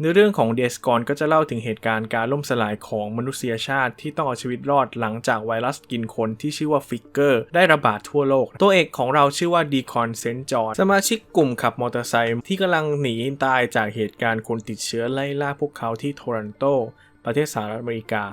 เนื้อเรื่องของเดสกอนก็จะเล่าถึงเหตุการณ์การล่มสลายของมนุษยชาติที่ต้องเอาชีวิตรอดหลังจากไวรัสกินคนที่ชื่อว่าฟิกเกอร์ได้ระบาดทั่วโลก ตัวเอกของเราชื่อว่าดีคอนเซนจอนสมาชิกกลุ่มขับมอเตอร์ไซค์ที่กำลังหนีตายจากเหตุการณ์คนติดเชื้อไล่ล่าพวกเขาที่โทรอนโต ประเทศสหรัฐอเมริกา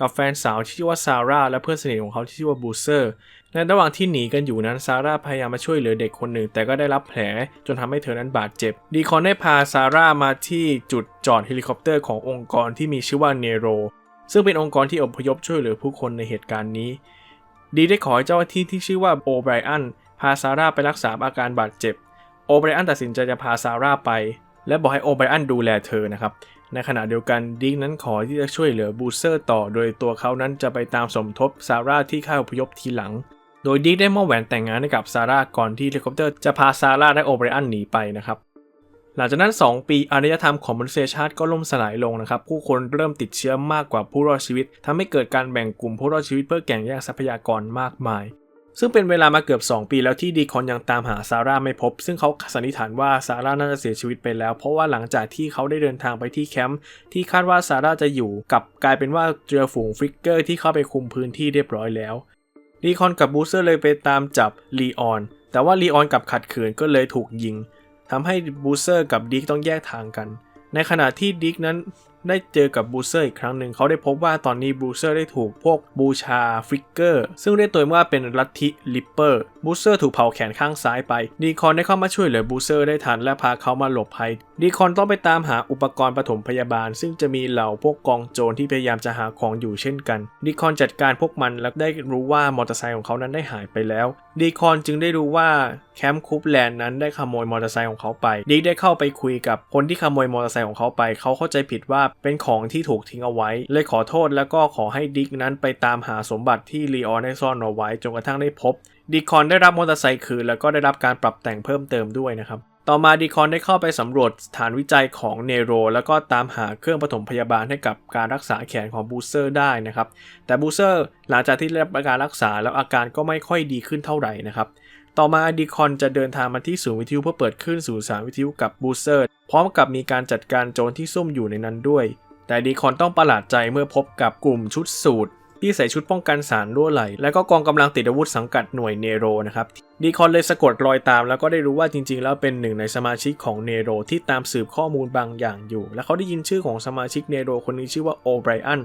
กับแฟนสาวที่ชื่อว่าซาร่าและเพื่อนสนิทของเขาที่ชื่อว่าบูเซอร์ในระหว่างที่หนีกันอยู่นั้นซาร่าพยายามมาช่วยเหลือเด็กคนหนึ่ง แต่ก็ได้รับแผลจนทำให้เธอนั้นบาดเจ็บ ดีคอนได้พาซาร่ามาที่จุดจอดเฮลิคอปเตอร์ขององค์กรที่มีชื่อว่าเนโรซึ่งเป็นองค์กรที่อพยพช่วยเหลือผู้คนในเหตุการณ์นี้ ดีได้ขอให้เจ้าหน้าที่ที่ชื่อว่าโอไบรอันพาซาร่าไปรักษาอาการบาดเจ็บ โอไบรอันตัดสินใจจะพาซาร่าไป และบอกให้โอไบรอันดูแลเธอนะครับ ในขณะเดียวกันดิกนั้นขอที่จะช่วยเหลือบูเซอร์ต่อ โดยตัวเขานั้นจะไปตามสมทบซาร่าที่ค่ายอพยพทีหลัง โดยดิกได้มอบแหวนแต่งงานให้กับซาร่าก่อนที่เฮลิคอปเตอร์จะพาซาร่าและโอไบรอันหนีไปนะครับหลังจากนั้น 2 ปีอารยธรรมของมนุษยชาติก็ล่มสลายลงนะครับ ผู้คนเริ่มติดเชื้อมากกว่าผู้รอดชีวิตทำให้เกิดการแบ่งกลุ่มผู้รอดชีวิตเพื่อแข่งแย่งทรัพยากรมากมาย ซึ่งเป็นเวลามาเกือบ 2 ปีแล้วที่ดีคอนยังตามหาซาร่าไม่พบ ซึ่งเขาสันนิษฐานว่าซาร่าน่าจะเสียชีวิตไปแล้ว เพราะว่าหลังจากที่เขาได้เดินทางไปที่แคมป์ที่คาดว่าซาร่าจะอยู่กับกลายเป็นว่าเจอฝูงฟริกเกอร์ที่เข้าไปคุมพื้นที่เรียบร้อยแล้วดีคอนกับบูเซอร์เลยไปตามจับลีออนแต่ว่าลีออนกับขัดขืนก็เลยถูกยิงทำให้บูเซอร์กับดิกต้องแยกทางกัน ในขณะที่ดิกนั้น ได้เจอกับบูเซอร์อีกครั้งหนึ่งเขาได้พบว่าตอนนี้บูเซอร์ได้ถูกพวกบูชาฟริกเกอร์ซึ่งเรียกตัวว่าเป็นลัทธิลิปเปอร์บูเซอร์ถูกเผาแขนข้างซ้ายไปดีคอนได้เข้ามาช่วยเหลือบูเซอร์ได้ทันและพาเขามาหลบภัยดีคอนต้องไปตามหาอุปกรณ์ปฐมพยาบาล ซึ่งจะมีเหล่าพวกกองโจรที่พยายามจะหาของอยู่เช่นกันดีคอนจัดการพวกมันและได้รู้ว่ามอเตอร์ไซค์ของเขานั้นได้หายไปแล้วดีคอนจึงได้รู้ว่าแคมป์คูปแลนด์นั้นได้ขโมยมอเตอร์ไซค์ของเขาไปดีได้เข้าไปคุยกับคนที่ขโมยมอเตอร์ไซค์ของเขาไป เขาเข้าใจผิดว่าเป็นของที่ถูกทิ้งเอาไว้ เลยขอโทษแล้วก็ขอให้ดิกนั้นไปตามหาสมบัติที่ลีออนได้ซ่อนเอาไว้จนกระทั่งได้พบดีคอนได้รับมอเตอร์ไซค์คืนแล้วก็ได้รับการปรับแต่งเพิ่มเติมด้วยนะครับ ต่อมาดีคอนได้เข้าไปสำรวจสถานวิจัยของเนโรแล้วก็ตามหาเครื่องปฐมพยาบาลให้กับการรักษาแขนของบูเซอร์ได้นะครับ แต่บูเซอร์หลังจากที่ได้รับการรักษาแล้วอาการก็ไม่ค่อยดีขึ้นเท่าไหร่นะครับ ต่อมาดีคอนจะเดินทางมาที่ศูนย์วิทยุเพื่อเปิดขึ้นสู่สารวิทยุกับบูเซอร์ พร้อมกับมีการจัดการโจรที่ซุ่มอยู่ในนั้นด้วย แต่ดีคอนต้องประหลาดใจเมื่อพบกับกลุ่มชุดสูตร ที่ใส่ชุดป้องกันสารรั่วไหล และก็กองกำลังติดอาวุธสังกัดหน่วยเนโรนะครับดีคอนเลยสะกดรอยตาม แล้วก็ได้รู้ว่าจริงๆ แล้วเป็นหนึ่งในสมาชิกของเนโรที่ตามสืบข้อมูลบางอย่างอยู่ และเขาได้ยินชื่อของสมาชิกเนโรคนนี้ชื่อว่าโอไบรอัน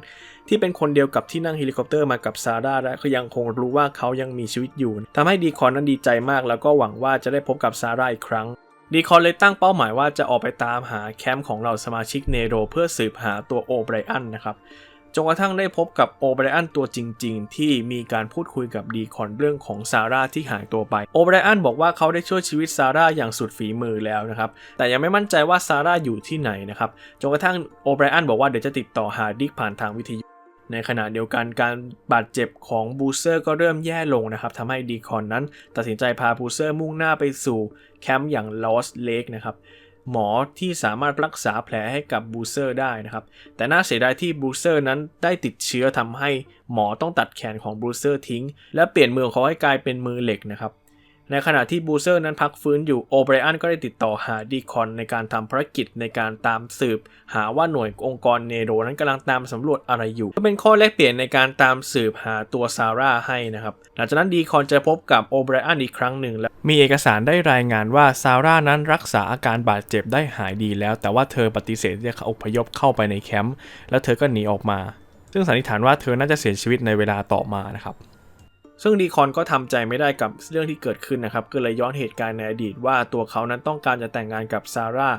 ที่เป็นคนเดียวกับที่นั่งเฮลิคอปเตอร์มากับซาร่าและก็ยังคงรู้ว่าเขายังมีชีวิตอยู่ทำให้ดีคอนนั้นดีใจมาก แล้วก็หวังว่าจะได้พบกับซาร่าอีกครั้งดีคอนเลยตั้งเป้าหมายว่าจะออกไปตามหาแคมป์ของเราสมาชิกเนโรเพื่อสืบหาตัวโอไบรอันนะครับ จนกระทั่งได้พบกับโอไบรอันตัวจริง ๆ ที่มีการพูดคุยกับดีคอนเรื่องของซาร่าที่หายตัวไปโอไบรอันบอกว่าเขาได้ช่วยชีวิตซาร่าอย่างสุดฝีมือแล้วนะครับแต่ยังไม่มั่นใจว่าซาร่าอยู่ที่ไหนนะครับจนกระทั่งโอไบรอันบอกว่าเดี๋ยวจะติดต่อหาดิกผ่านทางวิทยุในขณะเดียวกันการบาดเจ็บของบูเซอร์ก็เริ่มแย่ลงนะครับทำให้ดีคอนนั้น ตัดสินใจพาบูเซอร์มุ่งหน้าไปสู่แคมป์อย่างลอสเลกนะครับ หมอที่สามารถรักษาแผลให้กับบูเซอร์ได้นะครับ แต่น่าเสียดายที่บูเซอร์นั้นได้ติดเชื้อทำให้หมอต้องตัดแขนของบูเซอร์ทิ้ง และเปลี่ยนมือของเขาให้กลายเป็นมือเหล็กนะครับ ในขณะที่บูเซอร์นั้นพักฟื้นอยู่โอไบรอันก็ได้ติดต่อหาดีคอนในการทำภารกิจในการตามสืบ หาว่าหน่วยองค์กรเนโรนั้นกำลังตามสำรวจอะไรอยู่ ก็เป็นข้อแลกเปลี่ยนในการตามสืบหาตัวซาร่าให้นะครับ หลังจากนั้นดีคอนจะพบกับโอไบรอันอีกครั้งหนึ่งและมีเอกสารได้รายงานว่าซาร่านั้นรักษาอาการบาดเจ็บได้หายดีแล้ว แต่ว่าเธอปฏิเสธที่จะอพยพเข้าไปในแคมป์แล้วเธอก็หนีออกมา ซึ่งสันนิษฐานว่าเธอน่าจะเสียชีวิตในเวลาต่อมานะครับ ซึ่งดีคอนก็ทำใจไม่ได้กับเรื่องที่เกิดขึ้นนะครับก็เลยย้อนเหตุการณ์ในอดีตว่าตัวเขานั้นต้องการจะแต่งงานกับซาร่า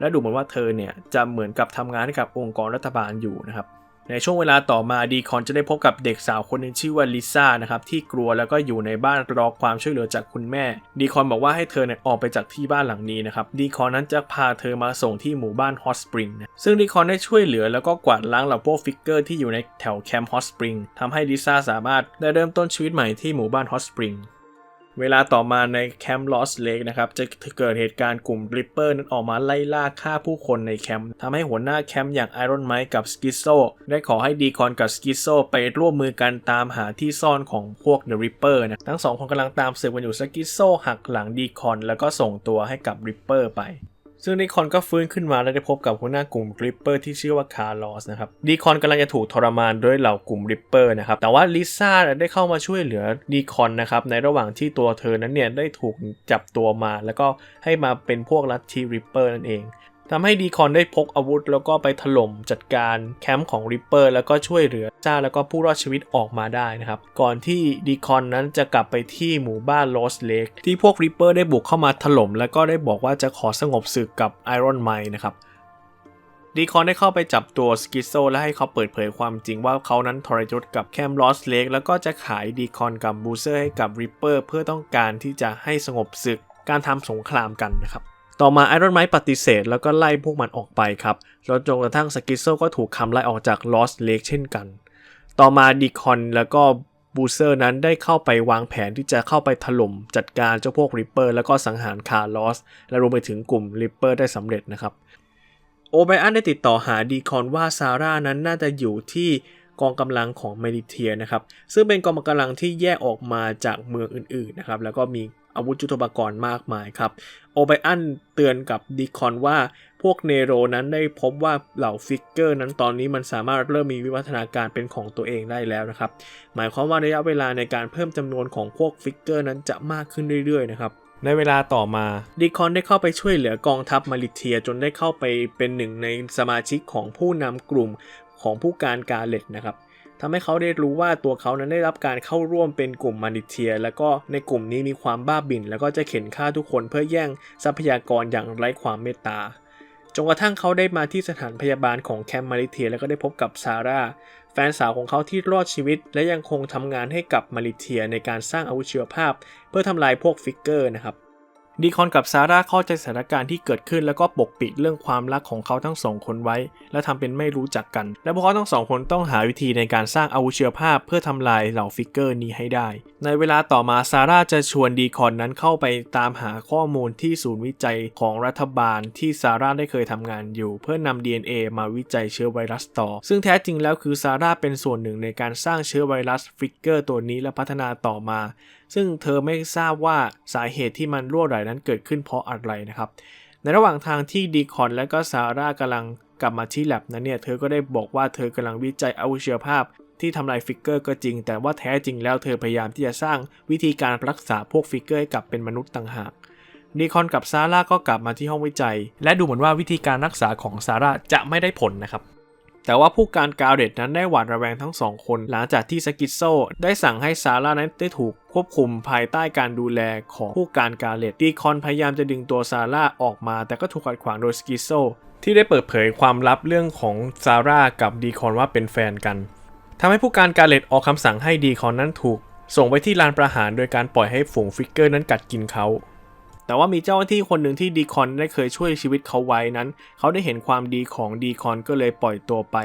และดูเหมือนว่าเธอเนี่ยจะเหมือนกับทำงานให้กับองค์กรรัฐบาลอยู่นะครับ ในช่วงเวลาต่อมาดีคอนจะได้พบกับเด็กสาวคนหนึ่งชื่อว่าลิซ่านะครับที่กลัวแล้วก็อยู่ในบ้านรอความช่วยเหลือจากคุณแม่ ดีคอนบอกว่าให้เธอเนี่ยออกไปจากที่บ้านหลังนี้นะครับดีคอนนั้นจะพาเธอมาส่งที่หมู่บ้านฮอตสปริงนะซึ่งดีคอนได้ช่วยเหลือแล้วก็กวาดล้างเหล่าพวกฟิกเกอร์ที่อยู่ในแถวแคมป์ฮอตสปริงทำให้ลิซ่าสามารถได้เริ่มต้นชีวิตใหม่ที่หมู่บ้านฮอตสปริง เวลาต่อมาในแคมป์ลอสเลกนะครับจะเกิดเหตุการณ์กลุ่มริปเปอร์นั้นออกมาไล่ล่าฆ่าผู้คนในแคมป์ทำให้หัวหน้าแคมป์อย่างไอรอนไมค์กับสกิโซได้ขอให้ดีคอนกับสกิโซไปร่วมมือกันตามหาที่ซ่อนของพวกเดอะริปเปอร์นะทั้งสองคนกำลังตามสืบกันอยู่สกิโซหักหลังดีคอนแล้วก็ส่งตัวให้กับริปเปอร์ไป ซึ่งดีคอนก็ฟื้นขึ้นมาและได้พบกับหัวหน้ากลุ่มริปเปอร์ที่ชื่อว่าคาร์ลอสนะครับดีคอนกำลังจะถูกทรมานด้วยเหล่ากลุ่มริปเปอร์นะครับแต่ว่าลิซ่าได้เข้ามาช่วยเหลือดีคอนนะครับในระหว่างที่ตัวเธอนั้นเนี่ยได้ถูกจับตัวมา แล้วก็ให้มาเป็นพวกลัทธิริปเปอร์นั่นเอง ทำให้ดีคอนได้พกอาวุธ แล้วก็ไปถล่มจัดการแคมป์ของริปเปอร์แล้วก็ช่วยเหลือซ่าแล้วก็ผู้รอดชีวิตออกมาได้นะครับ ก่อนที่ดีคอนนั้นจะกลับไปที่หมู่บ้านลอสเลกที่พวกริปเปอร์ได้บุกเข้ามาถล่มแล้วก็ได้บอกว่าจะขอสงบศึกกับไอรอนไมนะครับดีคอนได้เข้าไปจับตัวสกิโซและให้เขาเปิดเผยความจริงว่าเขานั้นทรยศกับแคมลอสเลกแล้วก็จะขายดีคอนกับบูเซอร์ให้กับริปเปอร์เพื่อต้องการที่จะให้สงบศึกการทำสงครามกันนะครับ ต่อมาไอรอนไม e ปฏิเสธแล้วก็ไล่พวกมันออกไปครับแล้วจนกระทั่งสกิโซก็ถูกคำไล่ออกจากลอสเลกเช่นกัน ต่อมาดีคอนแล้วก็บูเซอร์นั้นได้เข้าไปวางแผนที่จะเข้าไปถล่มจัดการเจ้าพวกริปเปอร์แล้วก็สังหารคาร์ลอส และรวมไปถึงกลุ่มริปเปอร์ได้สำเร็จนะครับ โอไบอันได้ติดต่อหาดีคอนว่าซาร่านั้นน่าจะอยู่ที่กองกำลังของเมดิเทียนะครับ ซึ่งเป็นกองกำลังที่แยกออกมาจากเมืองอื่นๆนะครับ แล้วก็มี อาวุธยุทโธปกรณ์มากมายครับ โอไบอันเตือนกับดีคอนว่าพวกเนโรนั้นได้พบว่าเหล่าฟิกเกอร์นั้นตอนนี้มันสามารถเริ่มมีวิวัฒนาการเป็นของตัวเองได้แล้วนะครับ หมายความว่าระยะเวลาในการเพิ่มจำนวนของพวกฟิกเกอร์นั้นจะมากขึ้นเรื่อยๆนะครับในเวลาต่อมาดีคอนได้เข้าไปช่วยเหลือกองทัพมาริเทียจนได้เข้าไปเป็นหนึ่งในสมาชิกของผู้นำกลุ่มของผู้การกาเลตนะครับ ทำให้เขาได้รู้ว่าตัวเขานั้นได้รับการเข้าร่วมเป็นกลุ่มมาริเทีย แล้วก็ในกลุ่มนี้มีความบ้าบิ่น แล้วก็จะเข็นฆ่าทุกคนเพื่อแย่งทรัพยากรอย่างไร้ความเมตตาจนกระทั่งเขาได้มาที่สถานพยาบาลของแคมมาริเทีย แล้วก็ได้พบกับซาร่าแฟนสาวของเขาที่รอดชีวิต และยังคงทำงานให้กับมาริเทียในการสร้างอาวุธชีวภาพ เพื่อทำลายพวกฟิกเกอร์นะครับ ดีคอนกับซาร่าเข้าใจสถานการณ์ที่เกิดขึ้นแล้วก็ปกปิดเรื่องความรักของเขาทั้งสองคนไว้ และทำเป็นไม่รู้จักกัน และพวกเขาทั้งสองคนต้องหาวิธีในการสร้างอาวุธเชื้อภาพเพื่อทำลายเหล่าฟิกเกอร์นี้ให้ได้ ในเวลาต่อมาซาร่าจะชวนดีคอนนั้นเข้าไปตามหาข้อมูลที่ศูนย์วิจัยของรัฐบาลที่ซาร่าได้เคยทำงานอยู่ เพื่อนำ DNA มาวิจัยเชื้อไวรัสต่อ ซึ่งแท้จริงแล้วคือซาร่าเป็นส่วนหนึ่งในการสร้างเชื้อไวรัสฟิกเกอร์ตัวนี้และพัฒนาต่อมา ซึ่งเธอไม่ทราบว่าสาเหตุที่มันรั่วไหลนั้นเกิดขึ้นเพราะอะไรนะครับ ในระหว่างทางที่ดีคอนและก็ซาร่ากำลังกลับมาที่แลบนั้นเนี่ย เธอก็ได้บอกว่าเธอกำลังวิจัยอาวุธชีวภาพที่ทำลายฟิกเกอร์ก็จริง แต่ว่าแท้จริงแล้วเธอพยายามที่จะสร้างวิธีการรักษาพวกฟิกเกอร์ให้กลับเป็นมนุษย์ต่างหากดีคอนกับซาร่าก็กลับมาที่ห้องวิจัย และดูเหมือนว่าวิธีการรักษาของซาร่าจะไม่ได้ผลนะครับ แต่ว่าผู้การกาเรตนั้นได้หวาดระแวงทั้งสองคน หลังจากที่สกิโซได้สั่งให้ซาร่านั้นได้ถูกควบคุมภายใต้การดูแลของผู้การกาเรตดีคอนพยายามจะดึงตัวซาร่าออกมา แต่ก็ถูกขัดขวางโดยสกิโซที่ได้เปิดเผยความลับเรื่องของซาร่ากับดีคอนว่าเป็นแฟนกันทำให้ผู้การกาเลตออกคำสั่งให้ดีคอนนั้นถูก ส่งไปที่ลานประหารโดยการปล่อยให้ฝูงฟิกเกอร์นั้นกัดกินเขา แต่ว่ามีเจ้าหน้าที่คนหนึ่งที่ดีคอนได้เคยช่วยชีวิตเขาไว้นั้น เขาได้เห็นความดีของดีคอนก็เลยปล่อยตัวไป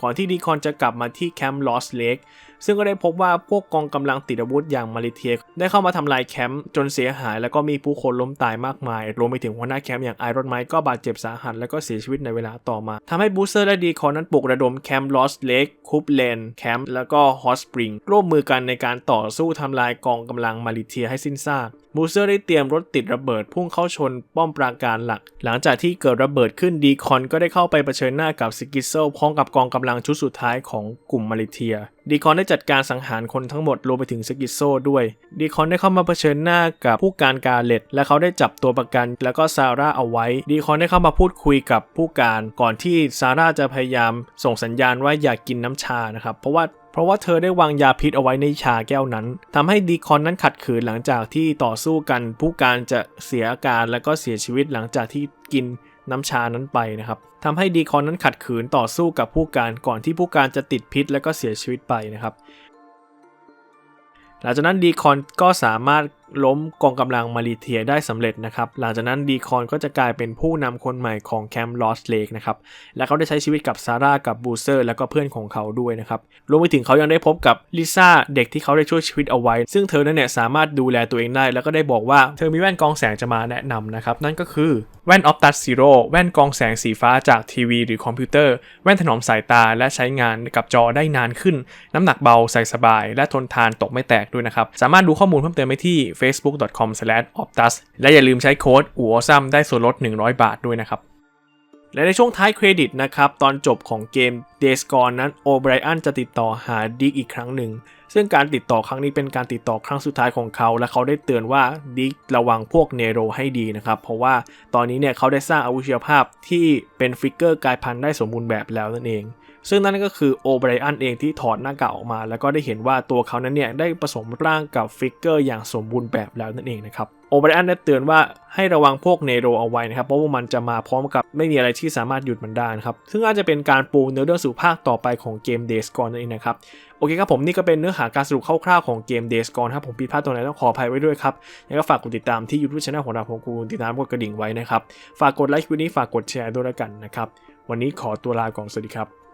ก่อนที่ดีคอนจะกลับมาที่แคมป์ลอสเลกซึ่งก็ได้พบว่าพวกกองกำลังติดอาวุธอย่างมาริเทีย ได้เข้ามาทำลายแคมป์จนเสียหาย แล้วก็มีผู้คนล้มตายมากมาย รวมไปถึงหัวหน้าแคมป์อย่างไอรอนไมค์ก็บาดเจ็บสาหัสแล้วก็เสียชีวิตในเวลาต่อมาทำให้บูเซอร์และดีคอนนั้นปลุกระดมแคมป์ลอสเลกคูปเลนแคมป์แล้วก็ฮอสปริงร่วมมือกันในการต่อสู้ทำลายกองกำลังมาริเทียให้สิ้นซากบูเซอร์ได้เตรียมรถติดระเบิดพุ่งเข้าชนป้อมปราการหลัก หลังจากที่เกิดระเบิดขึ้นดีคอนก็ได้เข้าไปเผชิญหน้ากับสกิโซพร้อมกับกองกำลังชุดสุดท้ายของกลุ่มมาริเทีย ดีคอนได้จัดการสังหารคนทั้งหมดรวมไปถึงสกิโซด้วย ดีคอนได้เข้ามาเผชิญหน้ากับผู้การกาเลตและเขาได้จับตัวประกัน แล้วก็ซาร่าเอาไว้ ดีคอนได้เข้ามาพูดคุยกับผู้การก่อนที่ซาร่าจะพยายามส่งสัญญาณว่าอยากกินน้ำชานะครับ เพราะว่าเพราะว่าเธอได้วางยาพิษเอาไว้ในชาแก้วนั้นทำให้ดีคอนนั้นขัดขืนหลังจากที่ต่อสู้กัน ผู้การจะเสียอาการและก็เสียชีวิตหลังจากที่กินน้ำชานั้นไปนะครับ ทำให้ดีคอนนั้นขัดขืนต่อสู้กับผู้การก่อนที่ผู้การจะติดพิษและก็เสียชีวิตไปนะครับ หลังจากนั้นดีคอนก็สามารถ ล้มกองกำลังมาริเทียได้สำเร็จนะครับ หลังจากนั้นดีคอนก็จะกลายเป็นผู้นำคนใหม่ของแคมป์ลอสเลกนะครับ และเขาได้ใช้ชีวิตกับซาร่ากับบูเซอร์ แล้วก็เพื่อนของเขาด้วยนะครับ รวมไปถึงเขายังได้พบกับลิซ่าเด็กที่เขาได้ช่วยชีวิตเอาไว้ ซึ่งเธอนั้นเนี่ยสามารถดูแลตัวเองได้ แล้วก็ได้บอกว่าเธอมีแว่นกองแสงจะมาแนะนำนะครับ นั่นก็คือแว่นออฟตัสซีโร่แว่นกองแสงสีฟ้าจากทีวี หรือคอมพิวเตอร์ แว่นถนอมสายตาและใช้งานกับจอได้นานขึ้น น้ำหนักเบาใส่สบาย และทนทานตกไม่แตกด้วยนะครับสามารถดูข้อมูลเพิ่มเติมได้ที่ facebook.com/optus และอย่าลืมใช้โค้ดอูอซัมได้ส่วนลด 100 บาทด้วยนะครับ และในช่วงท้ายเครดิตนะครับ ตอนจบของเกม Days Gone นั้นโอไบรอันจะติดต่อหาดิกอีกครั้งหนึ่ง ซึ่งการติดต่อครั้งนี้เป็นการติดต่อครั้งสุดท้ายของเขา และเขาได้เตือนว่าดิกระวังพวกเนโรให้ดีนะครับ เพราะว่าตอนนี้เนี่ยเขาได้สร้างอาวุธชีวภาพที่เป็นฟิกเกอร์กายพันธุ์ได้สมบูรณ์แบบแล้วนั่นเอง ซึ่งนั่นก็คือโอไบรอันเองที่ถอดหน้ากากออกมา แล้วก็ได้เห็นว่าตัวเขานั้นเนี่ยได้ผสมร่างกับฟิกเกอร์อย่างสมบูรณ์แบบแล้วนั่นเองนะครับโอไบรอันได้เตือนว่าให้ระวังพวกเนโรเอาไว้นะครับ เพราะว่ามันจะมาพร้อมกับไม่มีอะไรที่สามารถหยุดมันได้นะครับ ซึ่งอาจจะเป็นการปูเนื้อเรื่องสู่ภาคต่อไปของเกม Days Gone นั่นเองนะครับ โอเคครับผมนี่ก็เป็นเนื้อหาการสรุปคร่าวๆของเกม Days Gone ครับผมผิดพลาดตรงไหนต้องขออภัยไว้ด้วยครับยังก็ฝากกดติดตามที่ YouTube Channel ของเราผมกูติดตามกดกระดิ่งไว้นะครับฝากกดไลค์วิดีโอนี้ฝากกดแชร์ด้วยแล้วกันนะครับวันนี้ขอตัวลาก่อนสวัสดีครับ